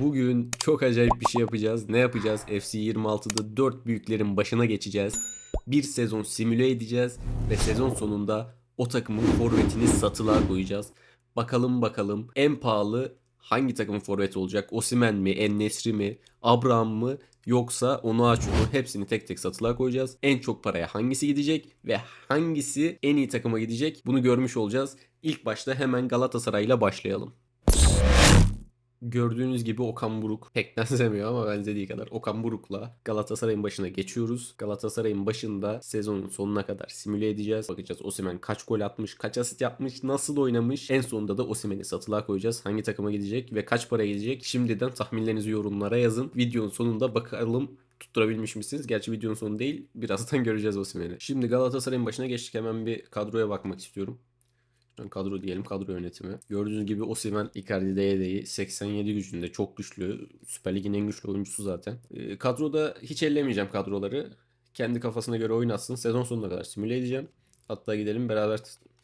Bugün çok acayip bir şey yapacağız. Ne yapacağız? FC 26'da 4 büyüklerin başına geçeceğiz. Bir sezon simüle edeceğiz ve sezon sonunda o takımın forvetini satılığa koyacağız. Bakalım bakalım en pahalı hangi takımın forveti olacak? Osimen mi, En-Nesyri mi, Abraham mı yoksa Onuachu mu? Hepsini tek tek satılığa koyacağız. En çok paraya hangisi gidecek ve hangisi en iyi takıma gidecek? Bunu görmüş olacağız. İlk başta hemen Galatasaray'la başlayalım. Gördüğünüz gibi Okan Buruk pek benzemiyor ama benzediği kadar Okan Buruk'la Galatasaray'ın başına geçiyoruz. Galatasaray'ın başında sezonun sonuna kadar simüle edeceğiz. Bakacağız Osimhen kaç gol atmış, kaç asist yapmış, nasıl oynamış. En sonunda da Osimhen'i satılığa koyacağız. Hangi takıma gidecek ve kaç para gidecek? Şimdiden tahminlerinizi yorumlara yazın. Videonun sonunda bakalım tutturabilmiş misiniz? Gerçi videonun sonu değil. Birazdan göreceğiz Osimhen'i. Şimdi Galatasaray'ın başına geçtik. Hemen bir kadroya bakmak istiyorum. Kadro diyelim kadro yönetimi. Gördüğünüz gibi Osimhen Icardi Deyede'yi 87 gücünde çok güçlü. Süper Lig'in en güçlü oyuncusu zaten. Ee, kadroda hiç ellemeyeceğim kadroları. Kendi kafasına göre oynatsın. Sezon sonuna kadar simüle edeceğim. Hatta gidelim beraber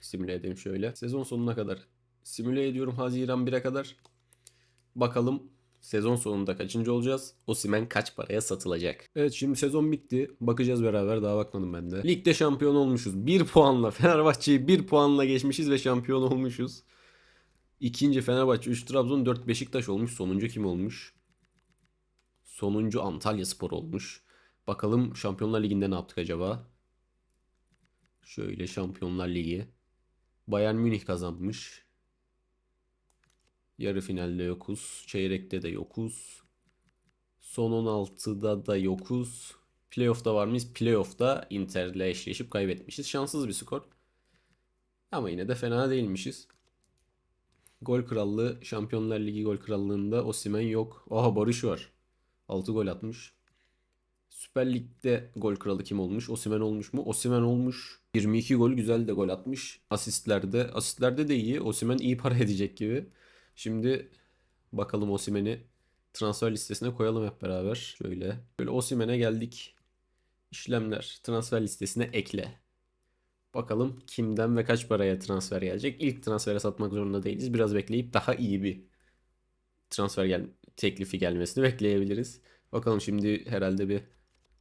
simüle edelim şöyle. Sezon sonuna kadar simüle ediyorum Haziran 1'e kadar. Bakalım sezon sonunda kaçıncı olacağız? Osimhen kaç paraya satılacak? Evet şimdi sezon bitti. Bakacağız beraber. Daha bakmadım ben de. Ligde şampiyon olmuşuz. 1 puanla Fenerbahçe'yi 1 puanla geçmişiz ve şampiyon olmuşuz. İkinci Fenerbahçe, 3 Trabzon, 4 Beşiktaş olmuş. Sonuncu kim olmuş? Sonuncu Antalya Spor olmuş. Bakalım Şampiyonlar Ligi'nde ne yaptık acaba? Şöyle Şampiyonlar Ligi. Bayern Münih kazanmış. Yarı finalde yokuz. Çeyrekte de yokuz. Son 16'da da yokuz. Playoff'ta var mıyız? Playoff'ta Inter'le eşleşip kaybetmişiz. Şanssız bir skor. Ama yine de fena değilmişiz. Gol krallığı, Şampiyonlar Ligi gol krallığında Osimhen yok. Aha Barış var. 6 gol atmış. Süper Lig'de gol kralı kim olmuş? Osimhen olmuş mu? Osimhen olmuş. 22 gol güzel de gol atmış. Asistlerde, asistlerde de iyi. Osimhen iyi para edecek gibi. Şimdi bakalım Osimhen'i transfer listesine koyalım hep beraber. Şöyle. Böyle Osimhen'e geldik. İşlemler. Transfer listesine ekle. Bakalım kimden ve kaç paraya transfer gelecek. İlk transfere satmak zorunda değiliz. Biraz bekleyip daha iyi bir transfer gel teklifi gelmesini bekleyebiliriz. Bakalım şimdi herhalde bir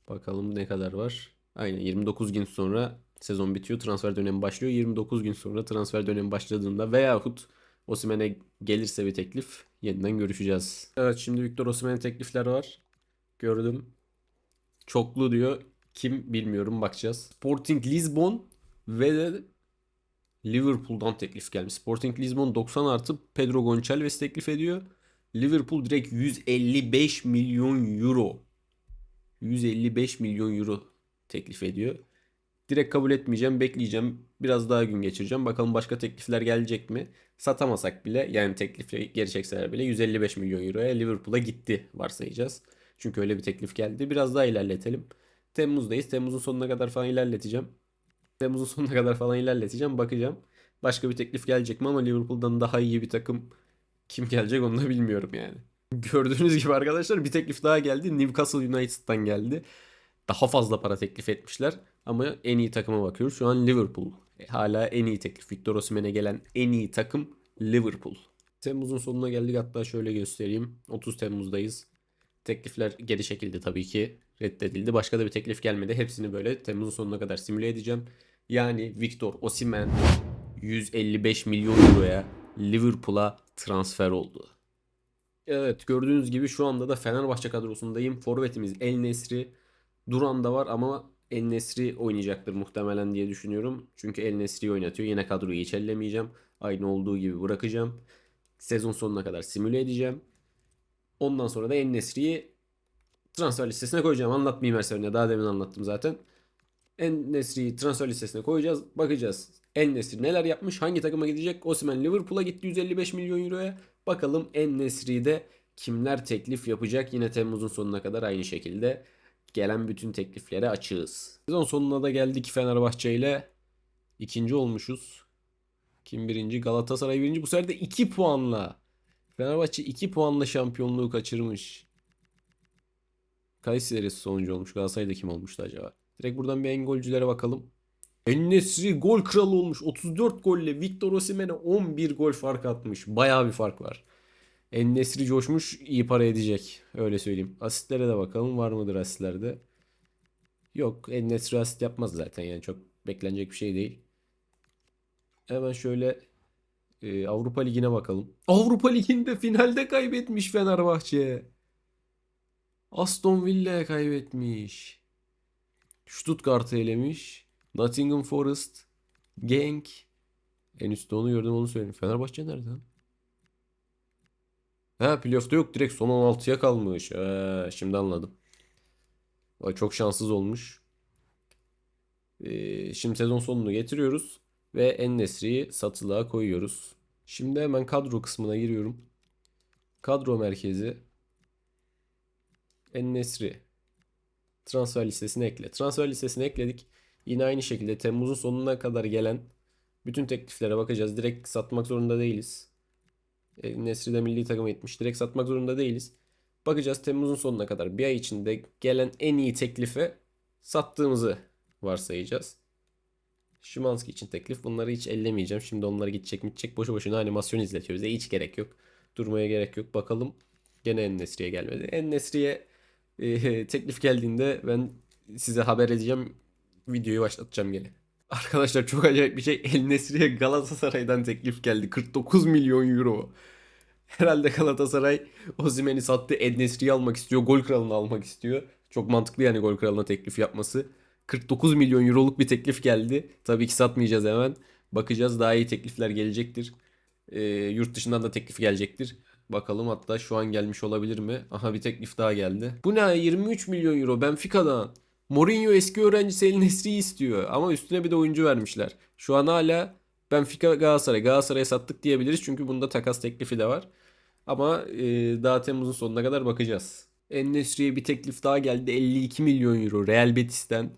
bakalım ne kadar var. Aynen 29 gün sonra sezon bitiyor. Transfer dönemi başlıyor. 29 gün sonra transfer dönemi başladığında veyahut Osimhen'e gelirse bir teklif yeniden görüşeceğiz. Evet şimdi Victor Osimhen'e teklifler var. Gördüm. Çoklu diyor. Kim bilmiyorum bakacağız. Sporting Lisbon ve de Liverpool'dan teklif gelmiş. Sporting Lisbon 90 artı Pedro Gonçalves teklif ediyor. Liverpool direkt 155 milyon euro. 155 milyon euro teklif ediyor. Direkt kabul etmeyeceğim, bekleyeceğim. Biraz daha gün geçireceğim. Bakalım başka teklifler gelecek mi? Satamasak bile yani teklifi geri çekseler bile 155 milyon euroya Liverpool'a gitti varsayacağız. Çünkü öyle bir teklif geldi. Biraz daha ilerletelim. Temmuz'dayız. Temmuz'un sonuna kadar falan ilerleteceğim. Temmuz'un sonuna kadar falan ilerleteceğim. Bakacağım. Başka bir teklif gelecek mi ama Liverpool'dan daha iyi bir takım kim gelecek onu da bilmiyorum yani. Gördüğünüz gibi arkadaşlar bir teklif daha geldi. Newcastle United'dan geldi. Daha fazla para teklif etmişler. Ama en iyi takıma bakıyoruz. Şu an Liverpool. Hala en iyi teklif. Victor Osimhen'e gelen en iyi takım Liverpool. Temmuz'un sonuna geldik. Hatta şöyle göstereyim. 30 Temmuz'dayız. Teklifler geri çekildi tabii ki. Reddedildi. Başka da bir teklif gelmedi. Hepsini böyle Temmuz'un sonuna kadar simüle edeceğim. Yani Victor Osimhen 155 milyon euroya Liverpool'a transfer oldu. Evet gördüğünüz gibi şu anda da Fenerbahçe kadrosundayım. Forvetimiz El Nesri. Duran da var ama El Nesri oynayacaktır muhtemelen diye düşünüyorum. Çünkü El Nesri'yi oynatıyor. Yine kadroyu hiç ellemeyeceğim. Aynı olduğu gibi bırakacağım. Sezon sonuna kadar simüle edeceğim. Ondan sonra da El Nesri'yi transfer listesine koyacağım. Anlatmayayım her seferinde. Daha demin anlattım zaten. En Nesri'yi transfer listesine koyacağız. Bakacağız. En Nesri neler yapmış? Hangi takıma gidecek? Osimhen Liverpool'a gitti 155 milyon euroya. Bakalım En Nesri'de kimler teklif yapacak? Yine Temmuz'un sonuna kadar aynı şekilde gelen bütün tekliflere açığız. Sezon sonuna da geldik Fenerbahçe ile. İkinci olmuşuz. Kim birinci? Galatasaray birinci. Bu sefer de 2 puanla. Fenerbahçe 2 puanla şampiyonluğu kaçırmış. Kayseri sonuncu olmuş. Galatasaray'da kim olmuştu acaba? Direkt buradan bir en golcülere bakalım. En-Nesyri gol kralı olmuş. 34 golle Victor Osimhen'e 11 gol fark atmış. Bayağı bir fark var. En-Nesyri coşmuş iyi para edecek. Öyle söyleyeyim. Asistlere de bakalım. Var mıdır asistlerde? Yok. En-Nesyri asist yapmaz zaten. Yani çok beklenecek bir şey değil. Hemen şöyle e, Avrupa Ligi'ne bakalım. Avrupa Ligi'nde finalde kaybetmiş Fenerbahçe. Aston Villa'ya kaybetmiş. Stuttgart'ı elemiş. Nottingham Forest. Genk. En üstte onu gördüm onu söyleyeyim. Fenerbahçe nerede? Ha playoff'ta yok direkt son 16'ya kalmış. Ha, şimdi anladım. Ay, çok şanssız olmuş. Ee, şimdi sezon sonunu getiriyoruz ve En-Nesyri'yi satılığa koyuyoruz. Şimdi hemen kadro kısmına giriyorum. Kadro merkezi En-Nesyri transfer listesine ekle. Transfer listesine ekledik. Yine aynı şekilde Temmuz'un sonuna kadar gelen bütün tekliflere bakacağız. Direkt satmak zorunda değiliz. E, Nesri de milli takıma gitmiş. Direkt satmak zorunda değiliz. Bakacağız Temmuz'un sonuna kadar bir ay içinde gelen en iyi teklife sattığımızı varsayacağız. Şimanski için teklif. Bunları hiç ellemeyeceğim. Şimdi onlara gidecek gidecek. Boşu boşuna animasyon izletiyor bize. Hiç gerek yok. Durmaya gerek yok. Bakalım. Gene En-Nesyri'ye gelmedi. En-Nesyri'ye e, teklif geldiğinde ben size haber edeceğim. Videoyu başlatacağım gene. Arkadaşlar çok acayip bir şey. El Nesri'ye Galatasaray'dan teklif geldi. 49 milyon euro. Herhalde Galatasaray Osimhen'i sattı. El Nesri'yi almak istiyor. Gol kralını almak istiyor. Çok mantıklı yani gol kralına teklif yapması. 49 milyon euroluk bir teklif geldi. Tabii ki satmayacağız hemen. Bakacağız daha iyi teklifler gelecektir. Ee, yurt dışından da teklif gelecektir. Bakalım hatta şu an gelmiş olabilir mi? Aha bir teklif daha geldi. Bu ne? 23 milyon euro Benfica'dan. Mourinho eski öğrencisi El Nesri'yi istiyor ama üstüne bir de oyuncu vermişler. Şu an hala Benfica Galatasaray. Galatasaray'a sattık diyebiliriz çünkü bunda takas teklifi de var. Ama e, daha Temmuz'un sonuna kadar bakacağız. En Nesri'ye bir teklif daha geldi. 52 milyon euro Real Betis'ten.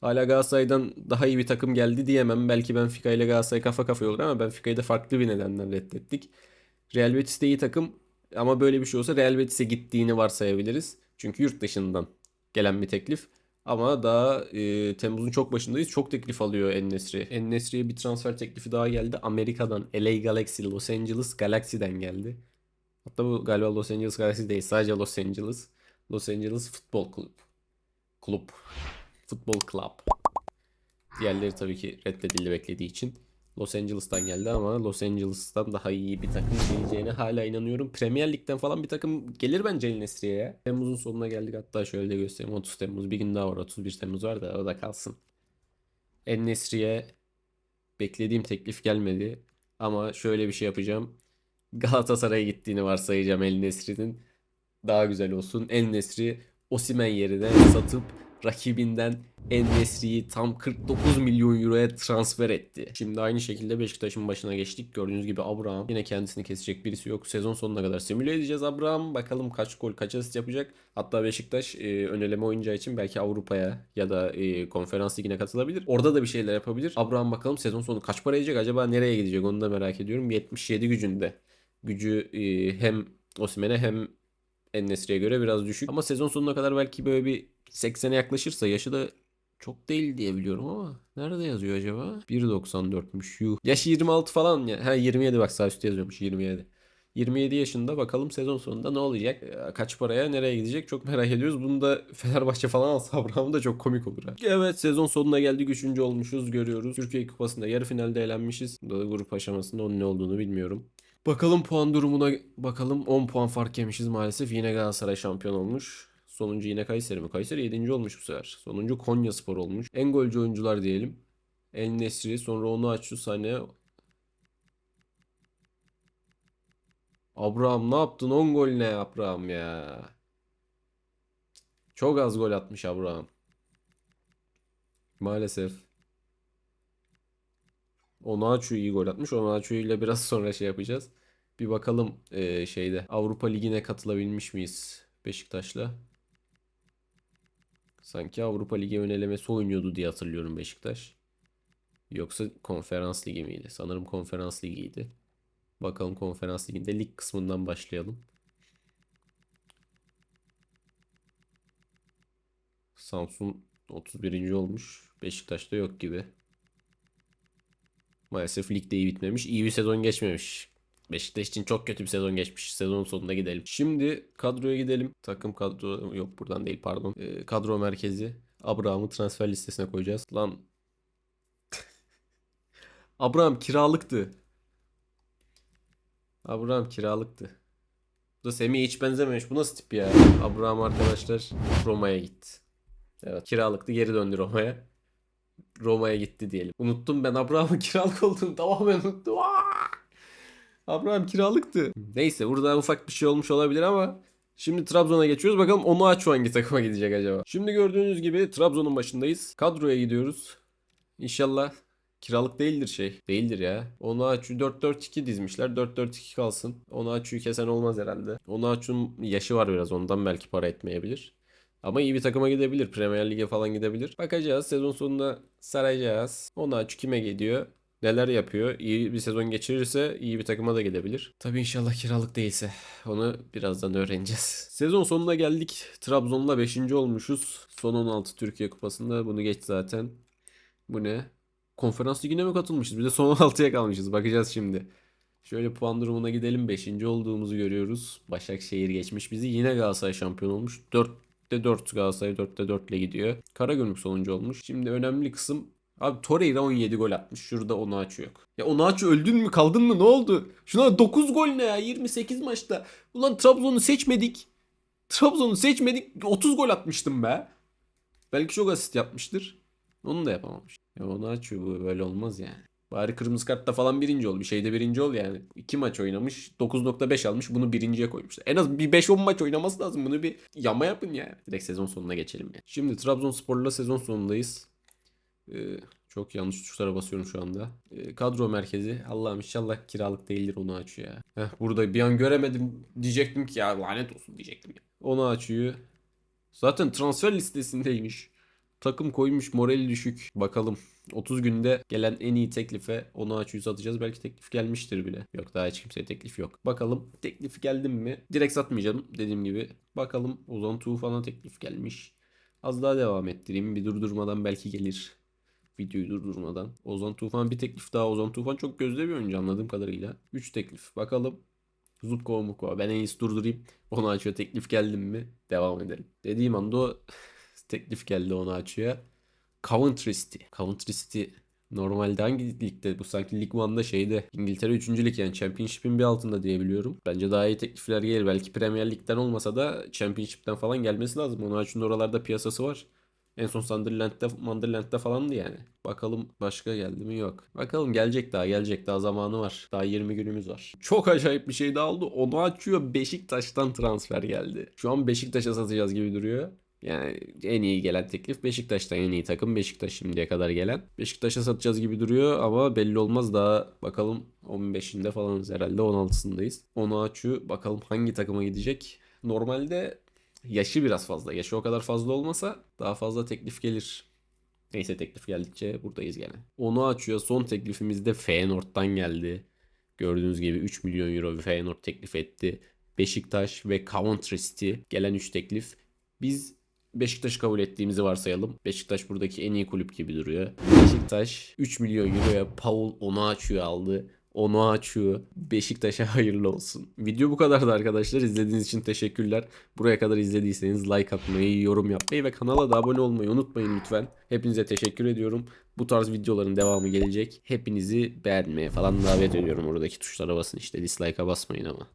Hala Galatasaray'dan daha iyi bir takım geldi diyemem. Belki Benfica ile Galatasaray kafa kafaya olur ama Benfica'yı da farklı bir nedenden reddettik. Real Betis de iyi takım ama böyle bir şey olsa Real Betis'e gittiğini varsayabiliriz. Çünkü yurt dışından gelen bir teklif. Ama daha e, Temmuz'un çok başındayız. Çok teklif alıyor En-Nesyri. En-Nesyri'ye bir transfer teklifi daha geldi. Amerika'dan LA Galaxy, Los Angeles Galaxy'den geldi. Hatta bu galiba Los Angeles Galaxy değil. Sadece Los Angeles. Los Angeles Futbol Kulüp. Kulüp. Futbol Club. Diğerleri tabii ki reddedildi beklediği için. Los Angeles'tan geldi ama Los Angeles'tan daha iyi bir takım geleceğine hala inanıyorum. Premier Lig'den falan bir takım gelir bence El Nesri'ye ya. Temmuz'un sonuna geldik hatta şöyle de göstereyim. 30 Temmuz bir gün daha var. 31 Temmuz var da o da kalsın. El Nesri'ye beklediğim teklif gelmedi. Ama şöyle bir şey yapacağım. Galatasaray'a gittiğini varsayacağım El Nesri'nin. Daha güzel olsun. El Nesri Osimhen yerine satıp rakibinden En-Nesyri'yi tam 49 milyon euroya transfer etti. Şimdi aynı şekilde Beşiktaş'ın başına geçtik. Gördüğünüz gibi Abraham yine kendisini kesecek birisi yok. Sezon sonuna kadar simüle edeceğiz Abraham. Bakalım kaç gol kaç asist yapacak. Hatta Beşiktaş e, öneleme oyuncağı için belki Avrupa'ya ya da e, konferans ligine katılabilir. Orada da bir şeyler yapabilir. Abraham bakalım sezon sonu kaç para yiyecek acaba nereye gidecek onu da merak ediyorum. 77 gücünde. Gücü e, hem Osimhen'e hem En-Nesyri'ye göre biraz düşük. Ama sezon sonuna kadar belki böyle bir 80'e yaklaşırsa yaşı da çok değil diye biliyorum ama nerede yazıyor acaba? 1.94'müş yuh. Yaşı 26 falan ya. Ha 27 bak sağ üstte yazıyormuş 27. 27 yaşında bakalım sezon sonunda ne olacak? Ee, Kaç paraya nereye gidecek çok merak ediyoruz. Bunu da Fenerbahçe falan alsa Abraham da çok komik olur ha. Evet sezon sonuna geldik. Üçüncü olmuşuz görüyoruz. Türkiye Kupası'nda yarı finalde elenmişiz. Da grup aşamasında onun ne olduğunu bilmiyorum. Bakalım puan durumuna bakalım 10 puan fark yemişiz maalesef. Yine Galatasaray şampiyon olmuş. Sonuncu yine Kayseri mi? Kayseri 7. olmuş bu sefer. Sonuncu Konya Spor olmuş. En golcü oyuncular diyelim. El Nesri sonra onu Açu Sane. Abraham ne yaptın? 10 gol ne Abraham ya? Çok az gol atmış Abraham. Maalesef. Onaçu iyi gol atmış. Onaçu ile biraz sonra şey yapacağız. Bir bakalım eee, şeyde Avrupa Ligi'ne katılabilmiş miyiz Beşiktaş'la? Sanki Avrupa Ligi önelemesi oynuyordu diye hatırlıyorum Beşiktaş. Yoksa Konferans Ligi miydi? Sanırım Konferans Ligi'ydi. Bakalım Konferans Ligi'nde lig kısmından başlayalım. Samsun 31. olmuş. Beşiktaş'ta yok gibi. Maalesef ligde iyi bitmemiş. İyi bir sezon geçmemiş. Beşiktaş için çok kötü bir sezon geçmiş. Sezon sonuna gidelim. Şimdi kadroya gidelim. Takım kadro yok buradan değil pardon. Ee, kadro merkezi. Abraham'ı transfer listesine koyacağız. Lan Abraham kiralıktı. Abraham kiralıktı. Bu da Semih'e hiç benzememiş. Bu nasıl tip ya? Abraham arkadaşlar Roma'ya gitti. Evet kiralıktı geri döndü Roma'ya. Roma'ya gitti diyelim. Unuttum ben Abraham'ın kiralık olduğunu tamamen unuttum. Abraham kiralıktı. Neyse burada ufak bir şey olmuş olabilir ama Şimdi Trabzon'a geçiyoruz. Bakalım Onuachu hangi takıma gidecek acaba? Şimdi gördüğünüz gibi Trabzon'un başındayız. Kadroya gidiyoruz. İnşallah kiralık değildir şey. Değildir ya. Onuachu 4-4-2 dizmişler. 4-4-2 kalsın. Onuachu'yu kesen olmaz herhalde. Onuachu'nun yaşı var biraz. Ondan belki para etmeyebilir. Ama iyi bir takıma gidebilir. Premier Lig'e falan gidebilir. Bakacağız. Sezon sonunda saracağız. Onuachu kime gidiyor? Neler yapıyor? İyi bir sezon geçirirse iyi bir takıma da gidebilir. Tabii inşallah kiralık değilse. Onu birazdan öğreneceğiz. Sezon sonuna geldik. Trabzon'la 5. olmuşuz. Son 16 Türkiye Kupası'nda. Bunu geç zaten. Bu ne? Konferans ligine mi katılmışız? Bir de son 16'ya kalmışız. Bakacağız şimdi. Şöyle puan durumuna gidelim. 5. olduğumuzu görüyoruz. Başakşehir geçmiş bizi. Yine Galatasaray şampiyon olmuş. 4'te 4 Galatasaray 4'te 4 ile gidiyor. Karagümrük sonuncu olmuş. Şimdi önemli kısım Abi Torreira 17 gol atmış. Şurada Onaçu yok. Ya Onaçu öldün mü kaldın mı ne oldu? Şuna 9 gol ne ya 28 maçta. Ulan Trabzon'u seçmedik. Trabzon'u seçmedik 30 gol atmıştım be. Belki çok asist yapmıştır. Onu da yapamamış. Ya Onaçu bu böyle olmaz yani. Bari kırmızı kartta falan birinci ol. Bir şeyde birinci ol yani. 2 maç oynamış. 9.5 almış. Bunu birinciye koymuşlar. En az bir 5-10 maç oynaması lazım. Bunu bir yama yapın yani. Direkt sezon sonuna geçelim yani. Şimdi Trabzonspor'la sezon sonundayız. Ee, çok yanlış tuşlara basıyorum şu anda. Ee, kadro merkezi. Allah'ım inşallah kiralık değildir onu açıyor ya. Heh, burada bir an göremedim. Diyecektim ki ya lanet olsun diyecektim ya. Onu açıyor. Zaten transfer listesindeymiş. Takım koymuş morali düşük. Bakalım 30 günde gelen en iyi teklife onu açıyı satacağız. Belki teklif gelmiştir bile. Yok daha hiç kimseye teklif yok. Bakalım teklif geldi mi? Direkt satmayacağım dediğim gibi. Bakalım Ozan Tufan'a teklif gelmiş. Az daha devam ettireyim. Bir durdurmadan belki gelir videoyu durdurmadan. Ozan Tufan bir teklif daha. Ozan Tufan çok gözde bir oyuncu anladığım kadarıyla. 3 teklif. Bakalım. Zubko Muko. Ben en iyisi durdurayım. Onu açıyor. Teklif geldi mi? Devam edelim. Dediğim anda o teklif geldi onu açıyor. Coventry City. Coventry City Normalde hangi ligde? Bu sanki Lig 1'da şeyde. İngiltere 3. lig yani Championship'in bir altında diye biliyorum. Bence daha iyi teklifler gelir. Belki Premier Lig'den olmasa da Championship'ten falan gelmesi lazım. Onun için oralarda piyasası var. En son Sunderland'de, Sunderland'de falandı yani. Bakalım başka geldi mi? Yok. Bakalım gelecek daha gelecek daha zamanı var. Daha 20 günümüz var. Çok acayip bir şey daha oldu. Onu açıyor Beşiktaş'tan transfer geldi. Şu an Beşiktaş'a satacağız gibi duruyor. Yani en iyi gelen teklif Beşiktaş'tan en iyi takım Beşiktaş şimdiye kadar gelen. Beşiktaş'a satacağız gibi duruyor ama belli olmaz daha bakalım 15'inde falanız herhalde 16'sındayız. Onu açıyor bakalım hangi takıma gidecek. Normalde yaşı biraz fazla. Yaşı o kadar fazla olmasa daha fazla teklif gelir. Neyse teklif geldikçe buradayız gene. Onu açıyor. Son teklifimiz de Feyenoord'dan geldi. Gördüğünüz gibi 3 milyon euro Feyenoord teklif etti. Beşiktaş ve Coventry City gelen 3 teklif. Biz Beşiktaş'ı kabul ettiğimizi varsayalım. Beşiktaş buradaki en iyi kulüp gibi duruyor. Beşiktaş 3 milyon euroya Paul Onuachu'yu aldı. Onuachu Beşiktaş'a hayırlı olsun. Video bu kadardı arkadaşlar. İzlediğiniz için teşekkürler. Buraya kadar izlediyseniz like atmayı, yorum yapmayı ve kanala da abone olmayı unutmayın lütfen. Hepinize teşekkür ediyorum. Bu tarz videoların devamı gelecek. Hepinizi beğenmeye falan davet ediyorum. Oradaki tuşlara basın işte dislike'a basmayın ama.